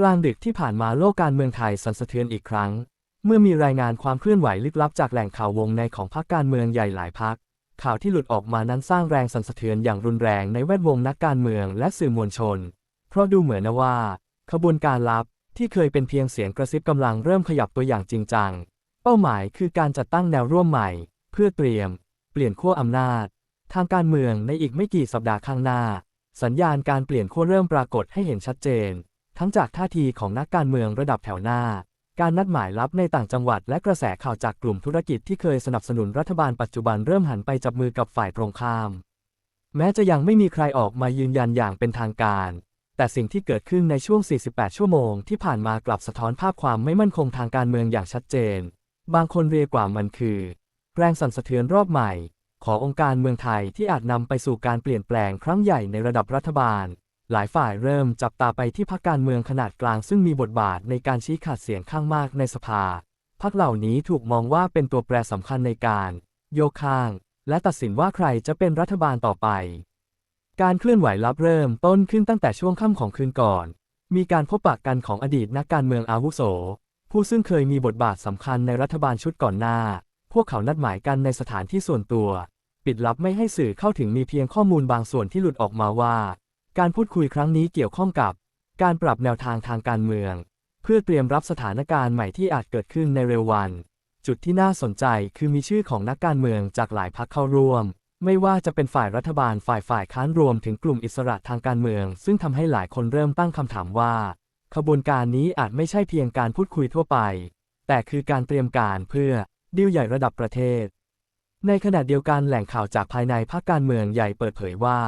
กลางดึกที่ผ่านมาโลกการเมืองไทยสั่นสะเทือนอีกครั้ง เมื่อมีรายงานความเคลื่อนไหวลึกลับจากแหล่งข่าววงในของพรรคการเมืองใหญ่หลายพรรคข่าวที่หลุดออกมานั้นสร้างแรงสั่นสะเทือนอย่างรุนแรงในแวดวงนักการเมืองและสื่อมวลชน เพราะดูเหมือนนะว่า ขบวนการลับที่เคยเป็นเพียงเสียงกระซิบกำลังเริ่มขยับตัวอย่างจริงจัง เป้าหมายคือการจัดตั้งแนวร่วมใหม่ เพื่อเตรียม เปลี่ยนขั้วอำนาจ ทางการเมืองในอีกไม่กี่สัปดาห์ข้างหน้า สัญญาณการเปลี่ยนขั้วเริ่มปรากฏให้เห็นชัดเจน ทั้งจากท่าทีของนักการเมืองระดับแถวหน้า การนัดหมายลับในต่างจังหวัดและกระแสข่าวจากกลุ่มธุรกิจที่เคยสนับสนุนรัฐบาลปัจจุบันเริ่มหันไปจับมือกับฝ่ายตรงข้าม แม้จะยังไม่มีใครออกมายืนยันอย่างเป็นทางการ แต่สิ่งที่เกิดขึ้นในช่วง 48 ชั่วโมงที่ผ่านมากลับสะท้อนภาพความไม่มั่นคงทางการเมืองอย่างชัดเจน บางคนเรียกว่ามันคือ แรงสั่นสะเทือนรอบใหม่ ขององค์การเมืองไทยที่อาจนำไปสู่การเปลี่ยนแปลงครั้งใหญ่ในระดับรัฐบาล หลายฝ่ายเริ่มจับตาไปที่พรรคการเมืองขนาดกลางซึ่งมีบทบาทในการชี้ขาดเสียงข้างมากในสภา พรรคเหล่านี้ถูกมองว่าเป็นตัวแปรสำคัญในการ โยกข้าง และตัดสินว่าใครจะเป็นรัฐบาลต่อไป การเคลื่อนไหวลับเริ่มต้นขึ้นตั้งแต่ช่วงค่ำของคืนก่อน มีการพบปะกันของอดีตนักการเมืองอาวุโส ผู้ซึ่งเคยมีบทบาทสำคัญในรัฐบาลชุดก่อนหน้า พวกเขานัดหมายกันในสถานที่ส่วนตัว ปิดลับไม่ให้สื่อเข้าถึงมีเพียงข้อมูลบางส่วนที่หลุดออกมาว่า การพูดคุยครั้งนี้เกี่ยวข้องกับ การปรับแนวทางทางการเมือง เพื่อเตรียมรับสถานการณ์ใหม่ที่อาจเกิดขึ้นในเร็ววัน จุดที่น่าสนใจคือมีชื่อของนักการเมืองจากหลายพรรคเข้าร่วม ไม่ว่าจะเป็นฝ่ายรัฐบาลฝ่ายฝ่ายค้านรวมถึงกลุ่มอิสระทางการเมือง ซึ่งทำให้หลายคนเริ่มตั้งคำถามว่า ขบวนการนี้อาจไม่ใช่เพียงการพูดคุยทั่วไป แต่คือการเตรียมการเพื่อดีลใหญ่ระดับประเทศ ในขณะเดียวกันแหล่งข่าวจากภายในพรรคการเมืองใหญ่เปิดเผยว่า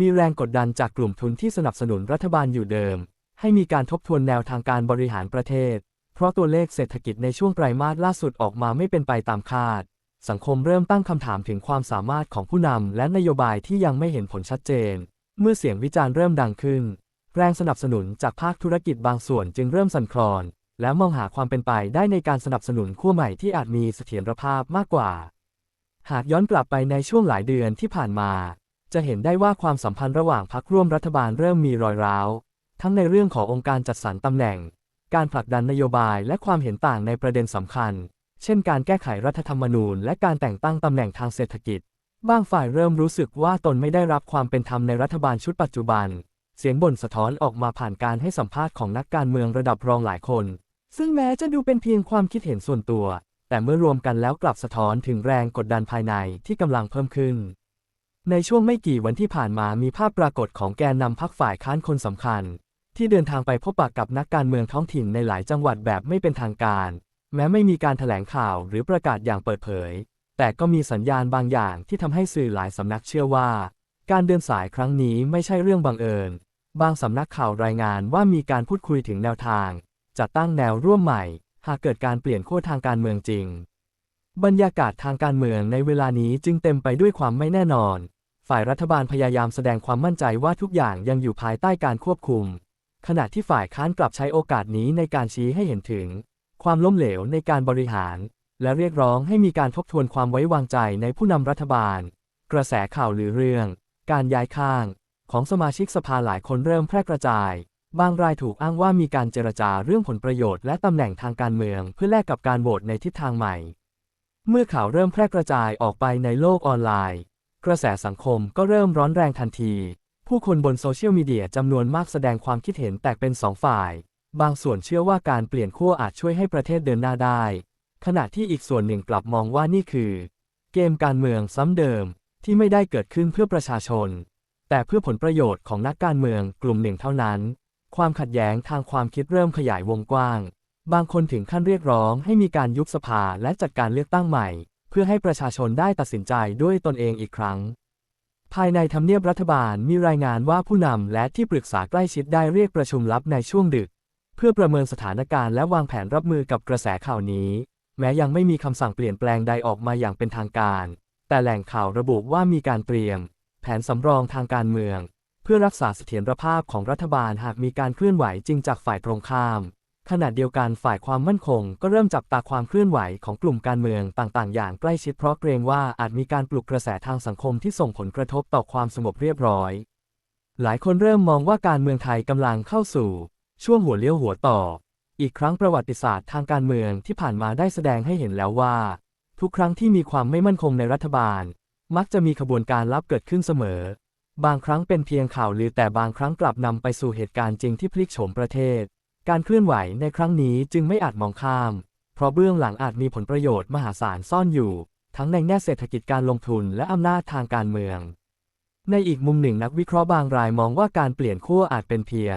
มีแรงกดดันจากกลุ่มทุนที่สนับสนุนรัฐบาลอยู่เดิม ให้มีการทบทวนแนวทางการบริหารประเทศ เพราะตัวเลขเศรษฐกิจในช่วงไตรมาสล่าสุดออกมาไม่เป็นไปตามคาด สังคมเริ่มตั้งคำถามถึงความสามารถของผู้นำและนโยบายที่ยังไม่เห็นผลชัดเจน เมื่อเสียงวิจารณ์เริ่มดังขึ้น แรงสนับสนุนจากภาคธุรกิจบางส่วนจึงเริ่มสั่นคลอน และมองหาความเป็นไปได้ในการสนับสนุนขั้วใหม่ที่อาจมีเสถียรภาพมากกว่า หากย้อนกลับไปในช่วงหลายเดือนที่ผ่านมา จะเห็นได้ว่าความสัมพันธ์ระหว่างพรรคร่วมรัฐบาลเริ่มมีรอยร้าว ทั้งในเรื่องขององค์การจัดสรรตำแหน่ง การผลักดันนโยบายและความเห็นต่างในประเด็นสำคัญ เช่นการแก้ไขรัฐธรรมนูญ และการแต่งตั้งตำแหน่งทางเศรษฐกิจ บางฝ่ายเริ่มรู้สึกว่าตนไม่ได้รับความเป็นธรรมในรัฐบาลชุดปัจจุบัน เสียงบ่นสะท้อนออกมาผ่านการให้สัมภาษณ์ของนักการเมืองระดับรองหลายคน ซึ่งแม้จะดูเป็นเพียงความคิดเห็นส่วนตัว แต่เมื่อรวมกันแล้วกลับสะท้อนถึงแรงกดดันภายในที่กำลังเพิ่มขึ้น ในช่วงไม่กี่วันที่ผ่านมามีภาพปรากฏของแกนนำพักฝ่ายค้านคนสำคัญ ที่เดินทางไปพบปะกับนักการเมืองท้องถิ่นในหลายจังหวัดแบบไม่เป็นทางการ แม้ไม่มีการแถลงข่าวหรือประกาศอย่างเปิดเผย แต่ก็มีสัญญาณบางอย่างที่ทำให้สื่อหลายสำนักเชื่อว่า การเดินสายครั้งนี้ไม่ใช่เรื่องบังเอิญ บางสำนักข่าวรายงานว่ามีการพูดคุยถึงแนวทาง จัดตั้งแนวร่วมใหม่ หากเกิดการเปลี่ยนขั้วทางการเมืองจริง บรรยากาศทางการเมืองในเวลานี้จึงเต็มไปด้วยความไม่แน่นอน ฝ่ายรัฐบาลพยายามแสดงความมั่นใจว่าทุกอย่างยังอยู่ภายใต้การควบคุม ขณะที่ฝ่ายค้านกลับใช้โอกาสนี้ในการชี้ให้เห็นถึง ความล้มเหลวในการบริหาร และเรียกร้องให้มีการทบทวนความไว้วางใจในผู้นำรัฐบาล กระแสข่าวหรือเรื่อง การย้ายข้าง ของสมาชิกสภาหลายคนเริ่มแพร่กระจาย บางรายถูกอ้างว่ามีการเจรจาเรื่องผลประโยชน์และตำแหน่งทางการเมืองเพื่อแลกกับการโหวตในทิศทางใหม่ เมื่อข่าวเริ่มแพร่กระจายออกไปในโลกออนไลน์ กระแสสังคมก็เริ่มร้อนแรงทันที ผู้คนบนโซเชียลมีเดียจำนวนมากแสดงความคิดเห็นแตกเป็นสองฝ่าย บางส่วนเชื่อว่าการเปลี่ยนขั้วอาจช่วยให้ประเทศเดินหน้าได้ ขณะที่อีกส่วนหนึ่งกลับมองว่านี่คือ เกมการเมืองซ้ำเดิมที่ไม่ได้เกิดขึ้นเพื่อประชาชน แต่เพื่อผลประโยชน์ของนักการเมืองกลุ่มหนึ่งเท่านั้น ความขัดแย้งทางความคิดเริ่มขยายวงกว้าง บางคนถึงขั้นเรียกร้องให้มีการยุบสภาและจัดการเลือกตั้งใหม่ เพื่อให้ประชาชนได้ตัดสินใจด้วยตนเองอีกครั้ง ภายในทำเนียบรัฐบาลมีรายงานว่าผู้นำและที่ปรึกษาใกล้ชิดได้เรียกประชุมลับในช่วงดึก เพื่อประเมินสถานการณ์และวางแผนรับมือกับกระแสข่าวนี้ แม้ยังไม่มีคำสั่งเปลี่ยนแปลงใดออกมาอย่างเป็นทางการ แต่แหล่งข่าวระบุว่ามีการเตรียม แผนสำรองทางการเมือง เพื่อรักษาเสถียรภาพของรัฐบาลหากมีการเคลื่อนไหวจริงจากฝ่ายตรงข้าม ขณะเดียวกันฝ่ายความมั่นคงก็เริ่มจับตาความเคลื่อนไหวของกลุ่มการเมืองต่างๆ อย่างใกล้ชิดเพราะเกรงว่าอาจมีการปลุกกระแสทางสังคมที่ส่งผลกระทบต่อความสงบเรียบร้อย หลายคนเริ่มมองว่าการเมืองไทยกำลังเข้าสู่ ช่วงหัวเลี้ยวหัวต่อ อีกครั้งประวัติศาสตร์ทางการเมืองที่ผ่านมาได้แสดงให้เห็นแล้วว่า ทุกครั้งที่มีความไม่มั่นคงในรัฐบาล มักจะมีขบวนการลับเกิดขึ้นเสมอ บางครั้งเป็นเพียงข่าวลือแต่บางครั้งกลับนำไปสู่เหตุการณ์จริงที่พลิกโฉมประเทศ การเคลื่อนไหวในครั้งนี้จึงไม่อาจมองข้าม เพราะเบื้องหลังอาจมีผลประโยชน์มหาศาลซ่อนอยู่ ทั้งในแง่เศรษฐกิจการลงทุนและอำนาจทางการเมือง ในอีกมุมหนึ่งนักวิเคราะห์บางรายมองว่าการเปลี่ยนขั้วอาจเป็นเพียง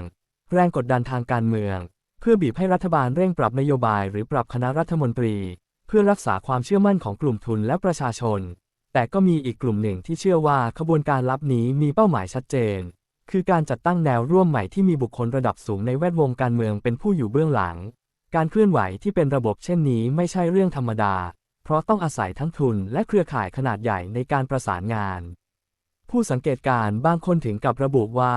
แรงกดดันทางการเมือง เพื่อบีบให้รัฐบาลเร่งปรับนโยบายหรือปรับคณะรัฐมนตรี เพื่อรักษาความเชื่อมั่นของกลุ่มทุนและประชาชน แต่ก็มีอีกกลุ่มหนึ่งที่เชื่อว่าขบวนการลับนี้มีเป้าหมายชัดเจน คือการจัดตั้งแนวร่วมใหม่ที่มีบุคคลระดับสูงในแวดวงการเมืองเป็นผู้อยู่เบื้องหลัง การเคลื่อนไหวที่เป็นระบบเช่นนี้ไม่ใช่เรื่องธรรมดา เพราะต้องอาศัยทั้งทุนและเครือข่ายขนาดใหญ่ในการประสานงาน ผู้สังเกตการณ์บางคนถึงกับระบุว่า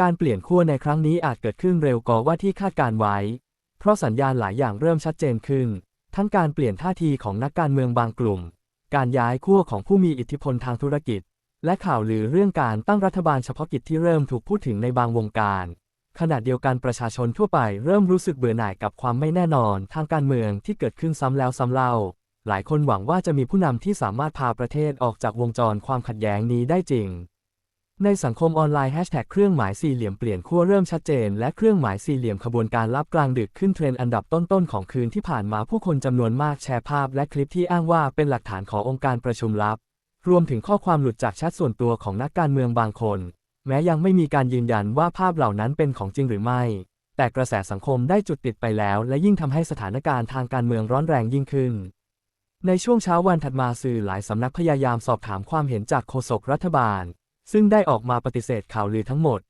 การเปลี่ยนขั้วในครั้งนี้อาจเกิดขึ้นเร็วกว่าที่คาดการไว้ เพราะสัญญาณหลายอย่างเริ่มชัดเจนขึ้น ทั้งการเปลี่ยนท่าทีของนักการเมืองบางกลุ่ม การย้ายขั้วของผู้มีอิทธิพลทางธุรกิจ และข่าวลือเรื่องการตั้งรัฐบาลเฉพาะกิจที่เริ่มถูกพูดถึงในบางวงการ ขณะเดียวกันประชาชนทั่วไปเริ่มรู้สึกเบื่อหน่ายกับความไม่แน่นอนทางการเมืองที่เกิดขึ้นซ้ำแล้วซ้ำเล่า หลายคนหวังว่าจะมีผู้นำที่สามารถพาประเทศออกจากวงจรความขัดแย้งนี้ได้จริง ในสังคมออนไลน์แฮชแท็กเครื่องหมายสี่เหลี่ยมเปลี่ยนขั้วเริ่มชัดเจน และเครื่องหมายสี่เหลี่ยมขบวนการลับกลางดึกขึ้นเทรนด์อันดับต้นๆของคืนที่ผ่านมาผู้คนจำนวนมากแชร์ภาพ และคลิปที่อ้างว่าเป็นหลักฐานขององค์การประชุมลับ รวมถึงข้อความหลุดจากแชทส่วนตัวของนักการเมืองบางคน แม้ยังไม่มีการยืนยันว่าภาพเหล่านั้นเป็นของจริงหรือไม่ แต่กระแสสังคมได้จุดติดไปแล้ว และยิ่งทำให้สถานการณ์ทางการเมืองร้อนแรงยิ่งขึ้น ในช่วงเช้าวันถัดมาสื่อหลายสำนักพยายามสอบถามความเห็นจากโฆษกรัฐบาล ซึ่งได้ออกมาปฏิเสธข่าวลือทั้งหมด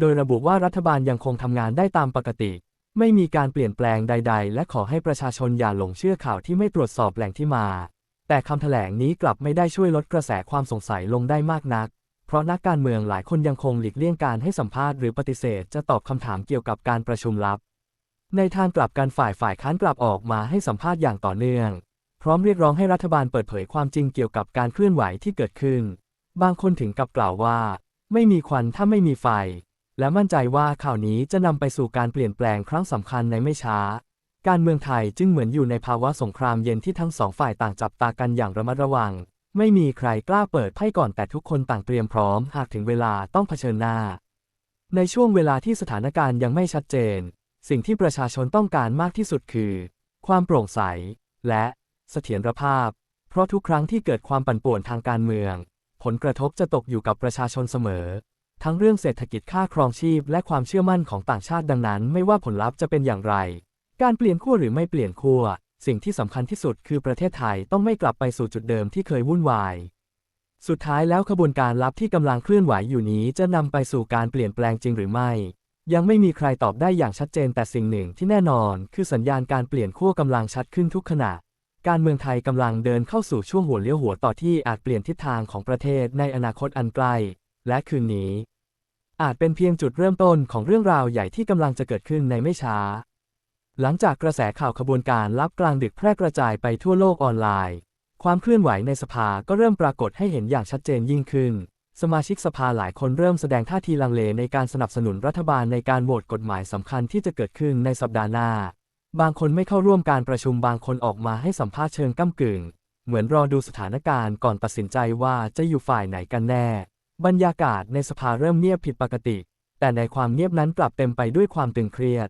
โดยระบุว่ารัฐบาลยังคงทำงานได้ตามปกติ ไม่มีการเปลี่ยนแปลงใด ๆ และขอให้ประชาชนอย่าหลงเชื่อข่าวที่ไม่ตรวจสอบแหล่งที่มา แต่คำแถลงนี้กลับไม่ได้ช่วยลดกระแสความสงสัยลงได้มากนัก เพราะนักการเมืองหลายคนยังคงหลีกเลี่ยงการให้สัมภาษณ์หรือปฏิเสธจะตอบคำถามเกี่ยวกับการประชุมลับ ในทางกลับกันฝ่ายฝ่ายค้านกลับออกมาให้สัมภาษณ์อย่างต่อเนื่อง พร้อมเรียกร้องให้รัฐบาลเปิดเผยความจริงเกี่ยวกับการเคลื่อนไหวที่เกิดขึ้น บางคนถึงกับกล่าวว่า ไม่มีควันถ้าไม่มีไฟ และมั่นใจว่าข่าวนี้จะนำไปสู่การเปลี่ยนแปลงครั้งสำคัญในไม่ช้า การเมืองไทยจึงเหมือนอยู่ในภาวะสงครามเย็นที่ทั้งสองฝ่ายต่างจับตากันอย่างระมัดระวัง ไม่มีใครกล้าเปิดไพ่ก่อนแต่ทุกคนต่างเตรียมพร้อม หากถึงเวลาต้องเผชิญหน้า ในช่วงเวลาที่สถานการณ์ยังไม่ชัดเจน สิ่งที่ประชาชนต้องการมากที่สุดคือ ความโปร่งใส และเสถียรภาพ เพราะทุกครั้งที่เกิดความปั่นป่วนทางการเมือง ผลกระทบจะตกอยู่กับประชาชนเสมอ ทั้งเรื่องเศรษฐกิจค่าครองชีพและความเชื่อมั่นของต่างชาติดังนั้น ไม่ว่าผลลัพธ์จะเป็นอย่างไร การเปลี่ยนขั้วหรือไม่เปลี่ยนขั้ว สิ่งที่สำคัญที่สุดคือประเทศไทยต้องไม่กลับไปสู่จุดเดิมที่เคยวุ่นวาย สุดท้ายแล้วขบวนการลับที่กำลังเคลื่อนไหวอยู่นี้จะนำไปสู่การเปลี่ยนแปลงจริงหรือไม่ ยังไม่มีใครตอบได้อย่างชัดเจนแต่สิ่งหนึ่งที่แน่นอน คือสัญญาณการเปลี่ยนขั้วกำลังชัดขึ้นทุกขณะ การเมืองไทยกำลังเดินเข้าสู่ช่วงหัวเลี้ยวหัวต่อที่อาจเปลี่ยนทิศทางของประเทศในอนาคตอันใกล้ และคืนนี้ อาจเป็นเพียงจุดเริ่มต้นของเรื่องราวใหญ่ที่กำลังจะเกิดขึ้นในไม่ช้า หลังจากกระแสข่าวขบวนการลับกลางดึกแพร่กระจายไปทั่วโลกออนไลน์ ความเคลื่อนไหวในสภาก็เริ่มปรากฏให้เห็นอย่างชัดเจนยิ่งขึ้น สมาชิกสภาหลายคนเริ่มแสดงท่าทีลังเลในการสนับสนุนรัฐบาลในการโหวตกฎหมายสำคัญที่จะเกิดขึ้นในสัปดาห์หน้า บางคนไม่เข้าร่วมการประชุมบางคนออกมาให้สัมภาษณ์เชิงก้ากึ่ง เหมือนรอดูสถานการณ์ก่อนตัดสินใจว่าจะอยู่ฝ่ายไหนกันแน่ บรรยากาศในสภาเริ่มเงียบผิดปกติ แต่ในความเงียบนั้นกลับเต็มไปด้วยความตึงเครียด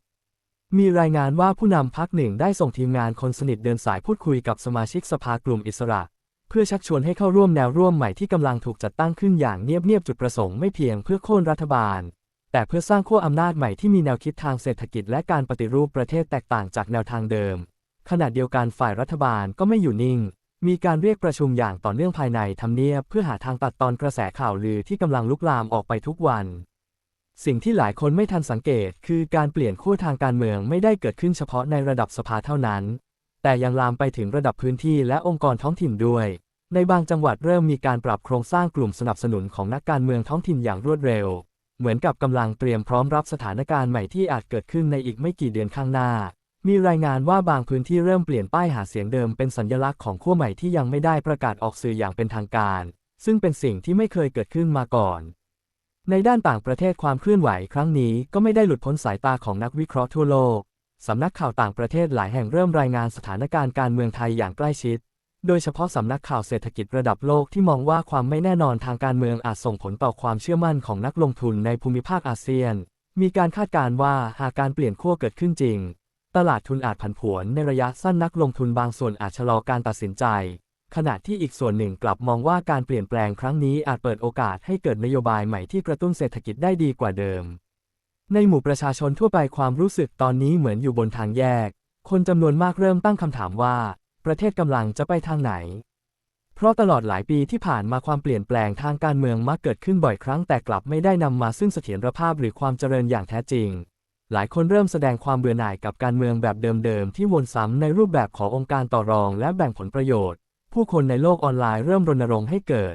มีรายงานว่าผู้นำพักหนึ่งได้ส่งทีมงานคนสนิทเดินสายพูดคุยกับสมาชิกสภากลุ่มอิสระ เพื่อชักชวนให้เข้าร่วมแนวร่วมใหม่ที่กำลังถูกจัดตั้งขึ้นอย่างเงียบๆจุดประสงค์ไม่เพียงเพื่อโค่นรัฐบาล แต่เพื่อสร้างขั้วอำนาจใหม่ที่มีแนวคิดทางเศรษฐกิจและการปฏิรูปประเทศแตกต่างจากแนวทางเดิม ขณะเดียวกันฝ่ายรัฐบาลก็ไม่อยู่นิ่ง มีการเรียกประชุมอย่างต่อเนื่องภายในทำเนียบเพื่อหาทางตัดตอนกระแสข่าวลือที่กำลังลุกลามออกไปทุกวัน สิ่งที่หลายคนไม่ทันสังเกต คือการเปลี่ยนขั้วทางการเมืองไม่ได้เกิดขึ้นเฉพาะในระดับสภาเท่านั้น แต่ยังลามไปถึงระดับพื้นที่และองค์กรท้องถิ่นด้วย ในบางจังหวัดเริ่มมีการปรับโครงสร้างกลุ่มสนับสนุนของนักการเมืองท้องถิ่นอย่างรวดเร็ว เหมือนกับกำลังเตรียมพร้อมรับสถานการณ์ใหม่ที่อาจเกิดขึ้นในอีกไม่กี่เดือนข้างหน้า มีรายงานว่าบางพื้นที่เริ่มเปลี่ยนป้ายหาเสียงเดิมเป็นสัญลักษณ์ของขั้วใหม่ที่ยังไม่ได้ประกาศออกสื่ออย่างเป็นทางการ ซึ่งเป็นสิ่งที่ไม่เคยเกิดขึ้นมาก่อน ในด้านต่างประเทศความเคลื่อนไหวครั้งนี้ก็ไม่ได้หลุดพ้นสายตาของนักวิเคราะห์ทั่วโลก สำนักข่าวต่างประเทศหลายแห่งเริ่มรายงานสถานการณ์การเมืองไทยอย่างใกล้ชิด โดยเฉพาะสำนักข่าวเศรษฐกิจระดับโลกที่มองว่าความไม่แน่นอนทางการเมืองอาจส่งผลต่อความเชื่อมั่นของนักลงทุนในภูมิภาคอาเซียน มีการคาดการณ์ว่าหากการเปลี่ยนขั้วเกิดขึ้นจริง ตลาดทุนอาจผันผวนในระยะสั้นนักลงทุนบางส่วนอาจชะลอการตัดสินใจ ขณะที่อีกส่วนหนึ่งกลับมองว่าการเปลี่ยนแปลงครั้งนี้อาจเปิดโอกาสให้เกิดนโยบายใหม่ที่กระตุ้นเศรษฐกิจได้ดีกว่าเดิม ในหมู่ประชาชนทั่วไปความรู้สึกตอนนี้เหมือนอยู่บนทางแยก คนจำนวนมากเริ่มตั้งคำถามว่า ประเทศกำลังจะไปทางไหน เพราะตลอดหลายปีที่ผ่านมาความเปลี่ยนแปลงทางการเมืองมักเกิดขึ้นบ่อยครั้งแต่กลับไม่ได้นำมาซึ่งเสถียรภาพหรือความเจริญอย่างแท้จริงหลายคนเริ่มแสดงความเบื่อหน่ายกับการเมืองแบบเดิมๆ ที่วนซ้ำในรูปแบบขององค์การต่อรองและแบ่งผลประโยชน์ ผู้คนในโลกออนไลน์เริ่มรณรงค์ให้เกิด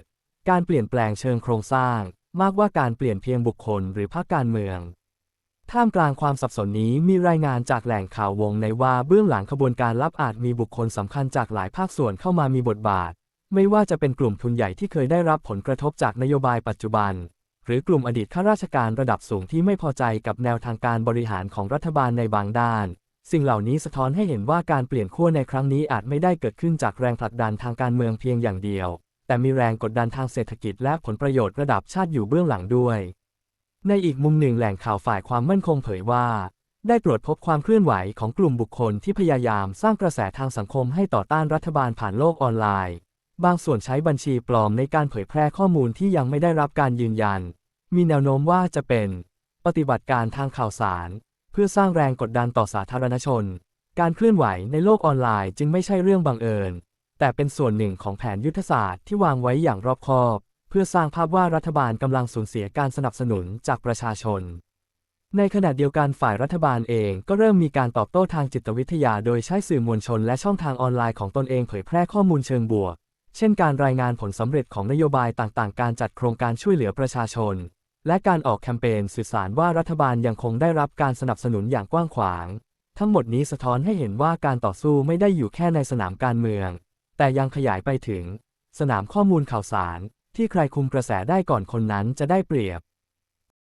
การเปลี่ยนแปลงเชิงโครงสร้าง มากกว่าการเปลี่ยนเพียงบุคคลหรือพรรคการเมือง ท่ามกลางความสับสนนี้มีรายงานจากแหล่งข่าววงในว่าเบื้องหลังขบวนการลับอาจมีบุคคลสำคัญจากหลายภาคส่วนเข้ามามีบทบาท ไม่ว่าจะเป็นกลุ่มทุนใหญ่ที่เคยได้รับผลกระทบจากนโยบายปัจจุบัน หรือกลุ่มอดีตข้าราชการระดับสูงที่ไม่พอใจกับแนวทางการบริหารของรัฐบาลในบางด้าน สิ่งเหล่านี้สะท้อนให้เห็นว่าการเปลี่ยนขั้วในครั้งนี้อาจไม่ได้เกิดขึ้นจากแรงผลักดันทางการเมืองเพียงอย่างเดียว แต่มีแรงกดดันทางเศรษฐกิจและผลประโยชน์ระดับชาติอยู่เบื้องหลังด้วย ในอีกมุมหนึ่งแหล่งข่าวฝ่ายความมั่นคงเผยว่า ได้ตรวจพบความเคลื่อนไหวของกลุ่มบุคคลที่พยายามสร้างกระแสทางสังคมให้ต่อต้านรัฐบาลผ่านโลกออนไลน์ บางส่วนใช้บัญชีปลอมในการเผยแพร่ข้อมูลที่ยังไม่ได้รับการยืนยัน มีแนวโน้มว่าจะเป็น ปฏิบัติการทางข่าวสาร เพื่อสร้างแรงกดดันต่อสาธารณชน การเคลื่อนไหวในโลกออนไลน์จึงไม่ใช่เรื่องบังเอิญ แต่เป็นส่วนหนึ่งของแผนยุทธศาสตร์ที่วางไว้อย่างรอบคอบ เพื่อสร้างภาพว่ารัฐบาลกำลังสูญเสียการสนับสนุนจากประชาชน ในขณะเดียวกันฝ่ายรัฐบาลเองก็เริ่มมีการตอบโต้ทางจิตวิทยา โดยใช้สื่อมวลชนและช่องทางออนไลน์ของตนเองเผยแพร่ข้อมูลเชิงบวก เช่น การรายงานผลสำเร็จของนโยบายต่างๆ การจัดโครงการช่วยเหลือประชาชน และการออกแคมเปญสื่อสารว่ารัฐบาลยังคงได้รับการสนับสนุนอย่างกว้างขวาง ทั้งหมดนี้สะท้อนให้เห็นว่าการต่อสู้ไม่ได้อยู่แค่ในสนามการเมือง แต่ยังขยายไปถึง สนามข้อมูลข่าวสาร ที่ใครคุมกระแสได้ก่อนคนนั้นจะได้เปรียบ